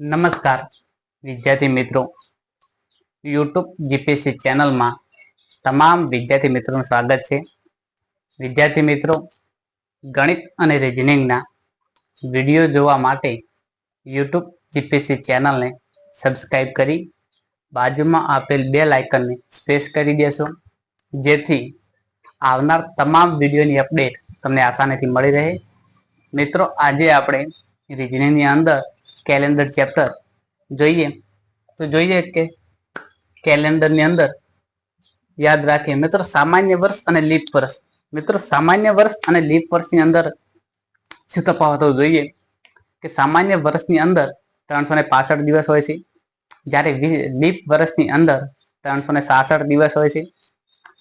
નમસ્કાર, વિદ્યાર્થી મિત્રો. યુટ્યુબ જીપીએસસી ચેનલમાં તમામ વિદ્યાર્થી મિત્રોનું સ્વાગત છે. વિદ્યાર્થી મિત્રો, ગણિત અને રિઝનિંગના વીડિયો જોવા માટે યુટ્યુબ જીપીએસસી ચેનલને સબસ્ક્રાઈબ કરી બાજુમાં આપેલ બે લાઇકનને સ્પેસ કરી દેશો. જેથી આવનાર તમામ વિડીયોની અપડેટ તમને આસાનીથી મળી રહે. મિત્રો, આજે આપણે રિઝનિંગની અંદર કેલેન્ડર ચેપ્ટર જોઈએ. તો જોઈએ કે કેલેન્ડરની અંદર યાદ રાખીએ. મિત્રો, સામાન્ય વર્ષ અને લીપ વર્ષ. મિત્રો, સામાન્ય વર્ષ અને લીપ વર્ષની અંદર શું તફાવતો જોઈએ? કે સામાન્ય વર્ષની અંદર ત્રણસો ને પાસઠ દિવસ હોય છે. જ્યારે લીપ વર્ષની અંદર ત્રણસો ને સાસઠ દિવસ હોય છે.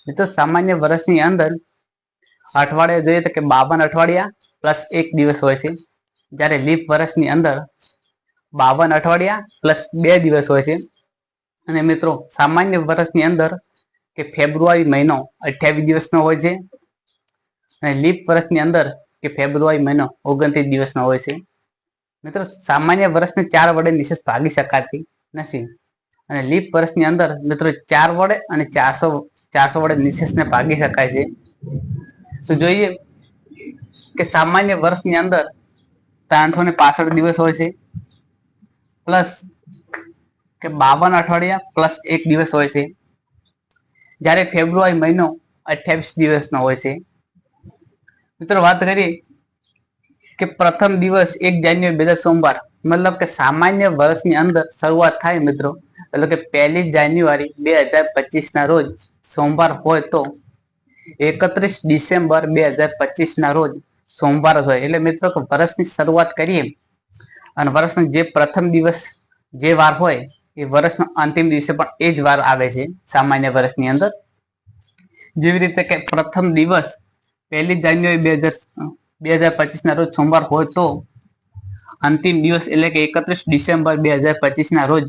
મિત્રો, સામાન્ય વર્ષની અંદર અઠવાડિયા જોઈએ તો કે બાવન અઠવાડિયા પ્લસ એક દિવસ હોય છે. જ્યારે લીપ વર્ષની અંદર બાવન અઠવાડિયા પ્લસ બે દિવસ હોય છે. અને મિત્રો, સામાન્ય વર્ષની અંદર કે ફેબ્રુઆરી મહિનો અઠ્યાવીસ દિવસનો હોય છે અને લીપ વર્ષની અંદર કે ફેબ્રુઆરી મહિનો ઓગણત્રીસ દિવસનો હોય છે. મિત્રો, સામાન્ય વર્ષને ચાર વડે નિશેષ ભાગી શકાતી નથી. અને લીપ વર્ષની અંદર મિત્રો ચાર વડે અને ચારસો ચારસો વડે નિશેષને ભાગી શકાય છે. તો જોઈએ કે સામાન્ય વર્ષની અંદર ત્રણસો ને પાસઠ દિવસ હોય છે. પ્લસ કે બાવન અઠવાડિયા પ્લસ એક દિવસ હોય છે. જ્યારે ફેબ્રુઆરી મહિનો અઠ્યાવીસ દિવસનો હોય છે. મિત્રો વાત કરીએ કે પ્રથમ દિવસ એક જાન્યુઆરી બે હજાર સોમવાર, મતલબ કે સામાન્ય વર્ષની અંદર શરૂઆત થાય મિત્રો. એટલે કે પહેલી જાન્યુઆરી બે હજાર પચીસ ના રોજ સોમવાર હોય તો એકત્રીસ ડિસેમ્બર બે હજાર પચીસ ના રોજ સોમવાર હોય. એટલે મિત્રો વર્ષની શરૂઆત કરીએ અને વર્ષનો જે પ્રથમ દિવસ જે વાર હોય, એ વર્ષનો અંતિમ દિવસે પણ એ જ વાર આવે છે, સામાન્ય વર્ષની અંદર. જેવી રીતે કે પ્રથમ દિવસ પહેલી જાન્યુઆરી બે હજાર બે હજાર પચીસ ના રોજ સોમવાર હોય તો અંતિમ દિવસ એટલે કે એકત્રીસ ડિસેમ્બર બે હજાર પચીસ ના રોજ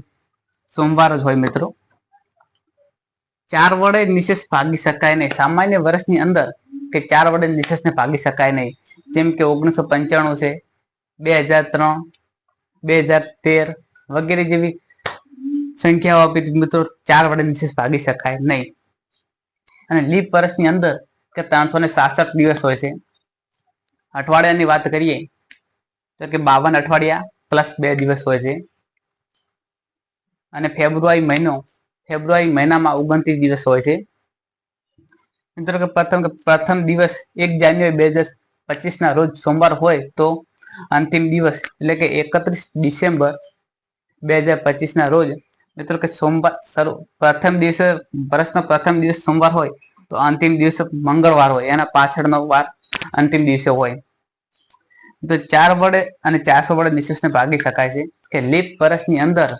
સોમવાર જ હોય મિત્રો. ચાર વડે નિશેષ ભાગી શકાય નહીં. સામાન્ય વર્ષની અંદર કે ચાર વડે નિશેષને ભાગી શકાય નહીં. જેમ કે ઓગણીસો પંચાણું છે, બે હજાર ત્રણ બે હજાર તેર વગેરે જેવી સંખ્યાઓ આપી મિત્રો, ચાર વડે નિશેષ ભાગી શકાય નહીં. અને લીપ વર્ષની અંદર કે ત્રણસો ને સાસઠ દિવસ હોય છે. અઠવાડિયાની વાત કરીએ તો કે બાવન અઠવાડિયા પ્લસ બે દિવસ હોય છે. અને ફેબ્રુઆરી મહિનો, ફેબ્રુઆરી મહિનામાં ઓગણત્રીસ દિવસ હોય છે. મિત્રો, કે પ્રથમ પ્રથમ દિવસ એક જાન્યુઆરી બે હજાર પચીસ ના રોજ સોમવાર હોય તો અંતિમ દિવસ એટલે કે એકત્રીસ ડિસેમ્બર બે હજાર પચીસ ના રોજ, મિત્રો કે સોમવાર પ્રથમ દિવસે, વર્ષનો પ્રથમ દિવસ સોમવાર હોય, તો અંતિમ દિવસે મંગળવાર હોય, એના પાછળનો વાર અંતિમ દિવસે હોય. તો ચાર વડે અને ચારસો વડે નિશેષને ભાગી શકાય છે કે લીપ વર્ષની અંદર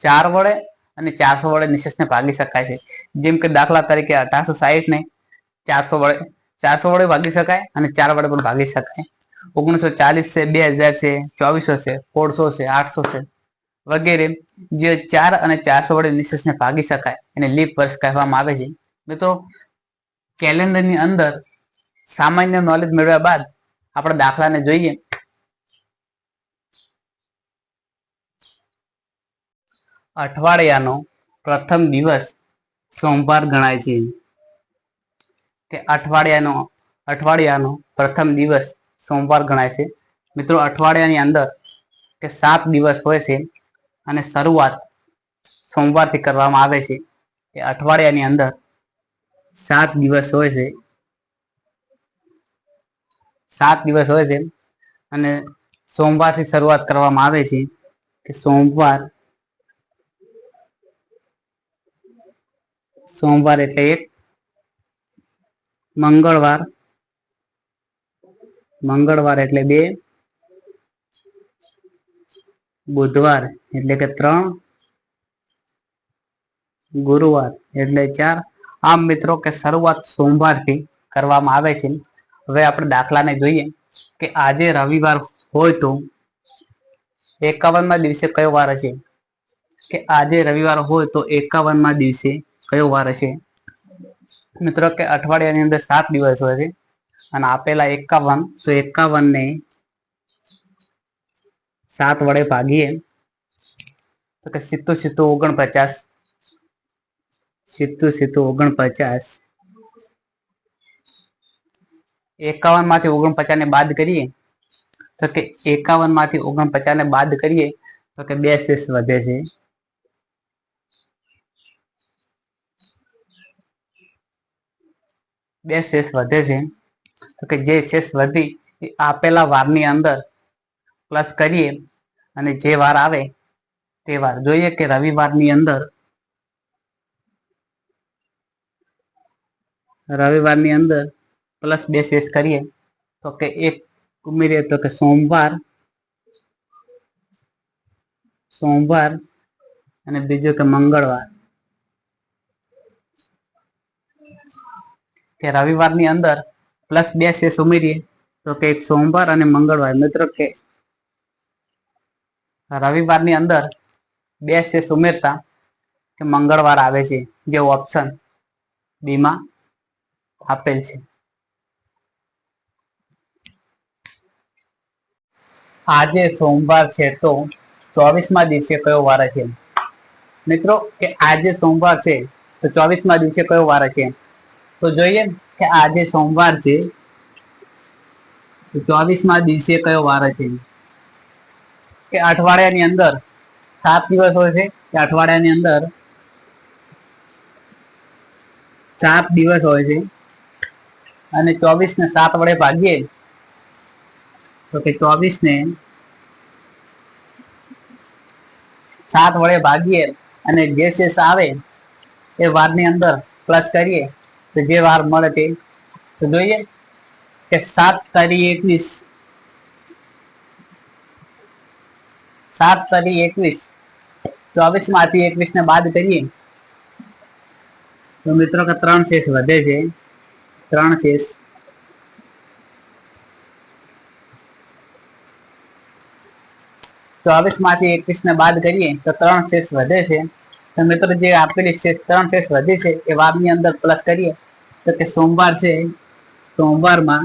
ચાર વડે અને ચારસો વડે નિશેષને ભાગી શકાય છે. જેમ કે દાખલા તરીકે અઢારસો સાહીઠ ને ચારસો વડે ચારસો વડે ભાગી શકાય અને ચાર વડે પણ ભાગી શકાય. ઓગણીસો ચાલીસ છે, બે હજાર છે, ચોવીસો છે, સોળસો છે, આઠસો છે વગેરે જે ચાર અને ચારસો વડે નિશેષને ભાગી શકાય એને લીપ વર્ષ કહેવામાં આવે છે. મિત્રો, કેલેન્ડરની અંદર સામાન્ય નોલેજ મેળવ્યા બાદ આપણે દાખલાને જોઈએ. અઠવાડિયાનો પ્રથમ દિવસ સોમવાર ગણાય છે. કે અઠવાડિયાનો અઠવાડિયાનો પ્રથમ દિવસ સોમવાર ગણાય છે. મિત્રો, અઠવાડિયાની અંદર કે સાત દિવસ હોય છે અને શરૂઆત સોમવારથી કરવામાં આવે છે. એ અઠવાડિયાની અંદર સાત દિવસ હોય છે. સાત દિવસ હોય છે અને સોમવારથી શરૂઆત કરવામાં આવે છે કે સોમવાર સોમવાર એટલે એક મંગળવાર મંગળવાર એટલે બે, બુધવાર એટલે કે ત્રણ, ગુરુવાર એટલે ચાર. આમ મિત્રો કે શરૂઆત સોમવારથી કરવામાં આવે છે. હવે આપણે દાખલાને જોઈએ કે આજે રવિવાર હોય તો એકાવનમાં દિવસે કયો વાર હશે? કે આજે રવિવાર હોય તો એકાવનમાં દિવસે કયો વાર હશે? મિત્રો કે અઠવાડિયાની અંદર સાત દિવસ હોય છે. અને આપેલા એકાવન, તો એકાવન ને સાત વડે ભાગીએ. તો કે સિત્તું સિત્તું ઓગણપચાસ. સિત્તું સિત્તું ઓગણપચાસ. એકાવનમાંથી ઓગણપચાસ ને બાદ કરીએ. તો કે એકાવનમાંથી ઓગણપચાસ ને બાદ કરીએ, તો કે બે શેષ વધે છે. બે શેષ વધે છે. તો કે જે શેષ વધી એ આપેલા વારની અંદર પ્લસ કરીએ અને જે વાર આવે તે વાર જોઈએ કે રવિવારની અંદર રવિવારની અંદર પ્લસ બે શેષ કરીએ તો કે એક ઉમેરીએ તો કે સોમવાર સોમવાર અને બીજો કે મંગળવાર. કે રવિવારની અંદર પ્લસ બે શેષ ઉમેરીએ તો કે સોમવાર અને મંગળવાર. મિત્રો કે રવિવારની અંદર બે શેષ ઉમેરતા કે મંગળવાર આવે છે, જે ઓપ્શન બીમાં આપેલ છે. આજે સોમવાર છે તો ચોવીસમા દિવસે કયો વાર છે મિત્રો, કે આજે સોમવાર છે તો ચોવીસમા દિવસે કયો વાર છે તો જોઈએ કે આજે સોમવાર છે ચોવીસમા દિવસે કયો વાર છે કે અઠવાડિયાની અંદર, સાત દિવસ હોય છે, કે અઠવાડિયાની અંદર સાત દિવસ હોય છે, અને ચોવીસ ને સાત વડે ભાગીએ, તો કે ચોવીસ ને સાત વડે ભાગીએ, અને જે શેષ આવે એ વારની અંદર પ્લસ કરીએ તો જે વાર મળે તે તો જોઈએ કે સાત તારી એકવીસ સાત તારી એકવીસ ચોવીસમાંથી એકવીસ ને બાદ કરીએ તો મિત્રો કે ત્રણ શેષ વધે છે ત્રણ શેષ ચોવીસમાંથી એકવીસ ને બાદ કરીએ તો ત્રણ શેષ વધે છે તો મિત્રો, જે આપેલી શેષ ત્રણ શેષ વધી છે, એ વારની અંદર પ્લસ કરીએ. તો કે સોમવાર છે. સોમવારમાં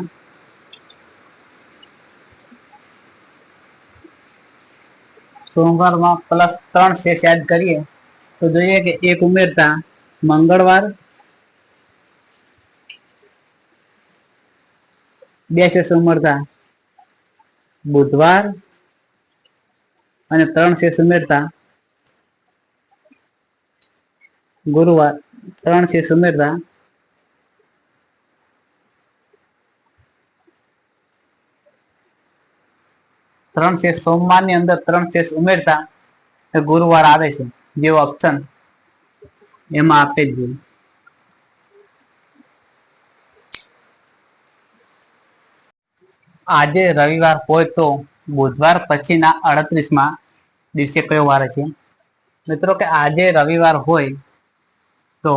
સોમવારમાં પ્લસ ત્રણ શેષ યાદ કરીએ. તો જોઈએ કે એક ઉમેરતા મંગળવાર, બે શેષ ઉમેરતા બુધવાર અને ત્રણ શેષ ઉમેરતા ગુરુવાર, ત્રણ શેષ ઉમેરતા ત્રણ શેષ સોમવારની અંદર, ત્રણ શેષ ઉમેરતા ગુરુવાર આવે છે, જેવો ઓપ્શન એમાં આપે જ આજે રવિવાર હોય તો બુધવાર પછીના અડત્રીસમાં દિવસે કયો વાર છે? મિત્રો કે આજે રવિવાર હોય તો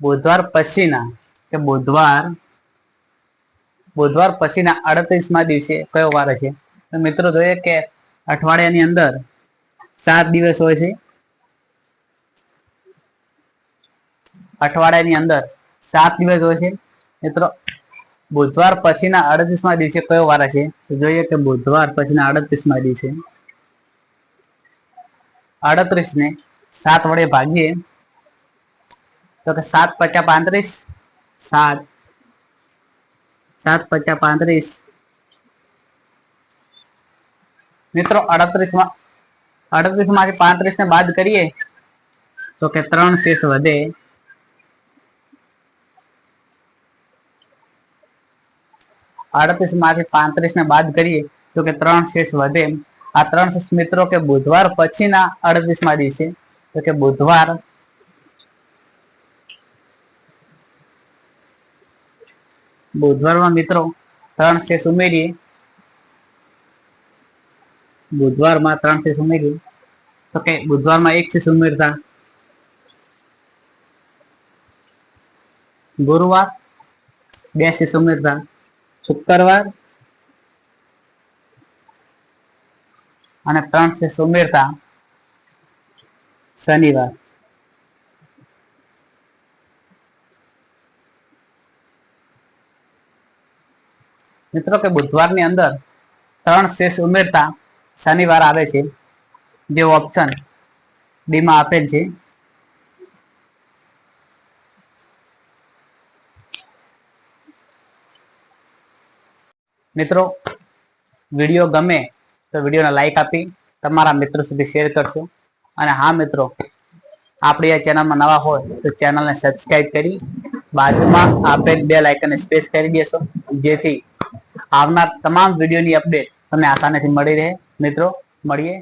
બુધવાર પછીના, કે બુધવાર બુધવાર પછીના અડત્રીસમાં દિવસે કયો વાર છે તો મિત્રો જોઈએ કે અઠવાડિયાની અંદર સાત દિવસ હોય છે. અઠવાડિયાની અંદર સાત દિવસ હોય છે. મિત્રો, બુધવાર પછીના અડત્રીસમાં દિવસે કયો વાર છે તો જોઈએ કે બુધવાર પછીના અડત્રીસમાં દિવસે. અડત્રીસ ને સાત વડે ભાગીએ. તો કે સાત પચાસ પાંત્રીસ સાત સાત પચાસ પાંત્રીસ મિત્રો અડત્રીસમાં અડત્રીસમાંથી પાંત્રીસ ને બાદ કરીએ તો કે ત્રણ શેષ વધે આડત્રીસમાંથી પાંત્રીસ ને બાદ કરીએ તો કે ત્રણ શેષ વધે આ ત્રણ શેષ મિત્રો કે બુધવાર પછીના અડત્રીસમાં દિવસે તો કે બુધવાર બુધવારમાં મિત્રો, ત્રણ શેષ ઉમેરીએ. બુધવારમાં ત્રણ શેષ ઉમેરીએ. તો કે બુધવારમાં એક શેષ ઉમેરતા. ગુરુવાર બે શેષ ઉમેરતા. શુક્રવાર અને ત્રણ શેષ ઉમેરતા. શનિવાર. મિત્રો કે બુધવારની અંદર ત્રણ શેષ ઉમેરતા શનિવાર આવે છે. જે ઓપ્શન ડીમાં આપેલ છે. મિત્રો, વીડિયો ગમે તો વિડીયોને લાઈક આપી તમારા મિત્રો સુધી શેર કરશો. અને હા, મિત્રો, આપણી આ ચેનલમાં નવા હોય તો ચેનલને સબસ્ક્રાઈબ કરી બાજુમાં આપેલ બે લાઇકનને સ્પેસ કરી દેશો. જેથી આવનાર તમામ વિડીયોની અપડેટ તમને આસાનીથી મળી રહે. મિત્રો મળીએ.